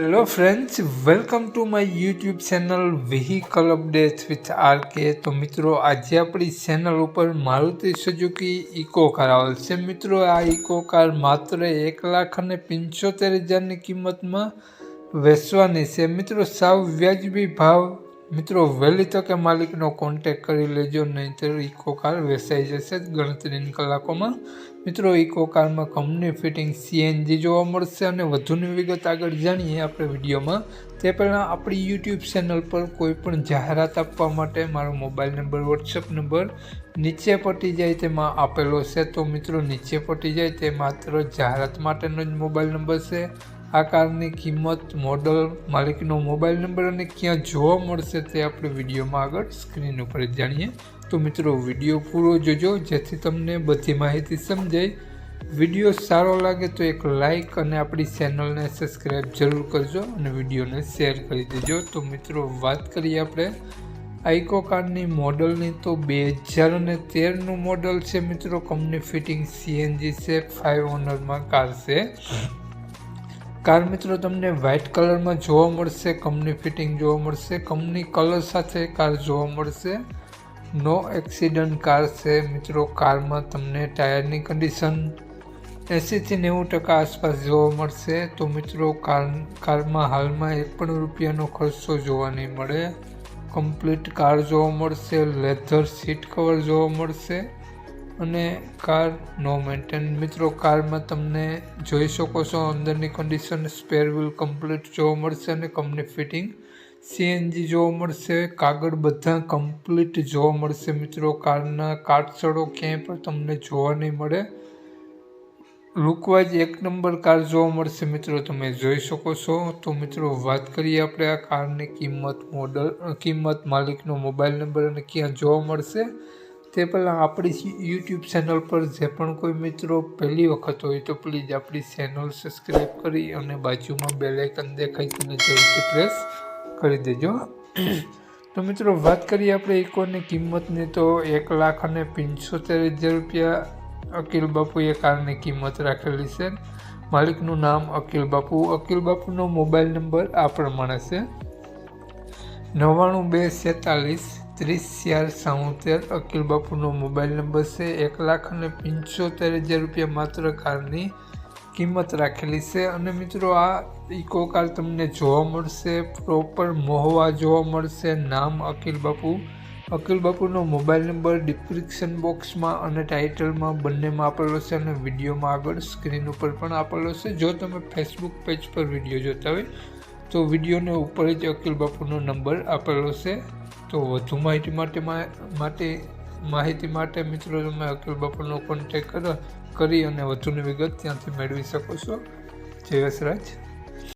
Hello friends welcome to my YouTube channel vehicle update with R K તો મિત્રો, આજે આપણી ચેનલ ઉપર મારુતિ સુઝુકી ઇકો કાર આવેલ છે. મિત્રો, આ ઇકો કાર માત્ર એક લાખ અને પંચોતેર હજારની કિંમતમાં વેચવાની છે. મિત્રો, સાવ વ્યાજબી ભાવ મિત્રો, વહેલી તકે માલિકનો કોન્ટેક કરી લેજો, નહીંતર ઇકો કાર વેચાઈ જશે ગણતરીની કલાકોમાં. મિત્રો ઇકો કારમાં કંપની ફિટિંગ સીએનજી જોવા મળશે અને વધુની વિગત આગળ જાણીએ આપણે વિડીયોમાં. તે પહેલાં આપણી યુટ્યુબ ચેનલ પર કોઈ પણ જાહેરાત આપવા માટે મારો મોબાઈલ નંબર વોટ્સઅપ નંબર નીચે પટી જાય તેમાં આપેલો છે. તો મિત્રો, નીચે પટી જાય તે માત્ર જાહેરાત માટેનો જ મોબાઈલ નંબર છે. આ કારની કિંમત મોડલ માલિકનો મોબાઈલ નંબર અને ક્યાં જોવા મળશે તે આપણે વિડીયોમાં આગળ સ્ક્રીન ઉપર જાણીએ. તો મિત્રો, વીડિયો પૂરો જોજો, જેથી તમને બધી માહિતી સમજાય. વીડિયો સારો લાગે તો એક લાઈક અને આપણી ચેનલને સબસ્ક્રાઈબ જરૂર કરજો અને વિડીયોને શેર કરી દેજો. તો મિત્રો, વાત કરીએ આપણે આઈકો કારની મોડલની તો બે હજાર અને તેરનું મોડલ છે મિત્રો. કંપની ફિટિંગ સીએનજી છે ફાઇવ ઓનરમાં કાર છે. કાર મિત્રો, તમને વ્હાઇટ કલરમાં જોવા મળશે કંપની ફિટિંગ જોવા મળશે કંપની કલર સાથે કાર જોવા મળશે. નો એક્સિડન્ટ કાર છે. મિત્રો, કારમાં તમને ટાયરની કન્ડિશન એંસીથી નેવું ટકા આસપાસ જોવા મળશે. તો મિત્રો, કાર, કારમાં હાલમાં એક પણ રૂપિયાનો ખર્ચો જોવા નહીં મળે. કમ્પ્લીટ કાર જોવા મળશે લેધર સીટ કવર જોવા મળશે. અને કાર નો મેન્ટેન મિત્રો, કારમાં તમને જોઈ શકો છો, અંદરની કન્ડિશન સ્પેર વ્હીલ કમ્પ્લીટ જોવા મળશે અને કંપની ફિટિંગ સીએનજી જોવા મળશે, કાગળ બધા કમ્પ્લીટ જોવા મળશે મિત્રો. કારના કાટસડો ક્યાંય પણ તમને જોવા નહીં મળે. લુકવાઇઝ એક નંબર કાર જોવા મળશે મિત્રો, તમે જોઈ શકો છો. તો મિત્રો, વાત કરીએ આપણે આ કારની કિંમત મોડલ કિંમત માલિકનો મોબાઈલ નંબર અને ક્યાં જોવા મળશે. તે પહેલાં આપણી યુટ્યુબ ચેનલ પર જે પણ કોઈ મિત્રો પહેલી વખત હોય તો પ્લીઝ આપણી ચેનલ સબસ્ક્રાઈબ કરી અને બાજુમાં બે લાઇકન દેખાય તેને જરૂરથી પ્રેસ કરી દેજો. તો મિત્રો વાત કરીએ આપણે ઇકોની કિંમતની તો એક લાખ અને પંચોતેર હજાર રૂપિયા અકિલ બાપુએ કારની કિંમત રાખેલી છે. માલિકનું નામ અકિલ બાપુ. અકિલ બાપુનો મોબાઈલ નંબર આ પ્રમાણે છે. નવ્વાણું બે સેતાલીસ ત્રીસ ચાર સાઉતેર અકિલ બાપુનો મોબાઈલ નંબર છે. એક લાખ અને પંચોતેર હજાર રૂપિયા માત્ર કારની કિંમત રાખેલી છે. અને મિત્રો, આ ઇકો કાર તમને જોવા મળશે. પ્રોપર મોહવા જોવા મળશે. નામ અકિલ બાપુ. અકિલ બાપુનો મોબાઈલ નંબર ડિસ્ક્રિપ્શન બોક્સમાં અને ટાઇટલમાં બંનેમાં આપેલો છે અને વિડીયોમાં આગળ સ્ક્રીન ઉપર પણ આપેલો છે. જો તમે ફેસબુક પેજ પર વીડિયો જોતા હોય, તો વિડીયોને ઉપર જ અકિલ બાપુનો નંબર આપેલો છે. તો વધુ માહિતી માટે માટે, માહિતી માટે મિત્રો, તમે અકિલ બાપાનો કોન્ટેક કરો, કરી અને વધુની વિગત ત્યાંથી મેળવી શકો છો. જય વસરાજ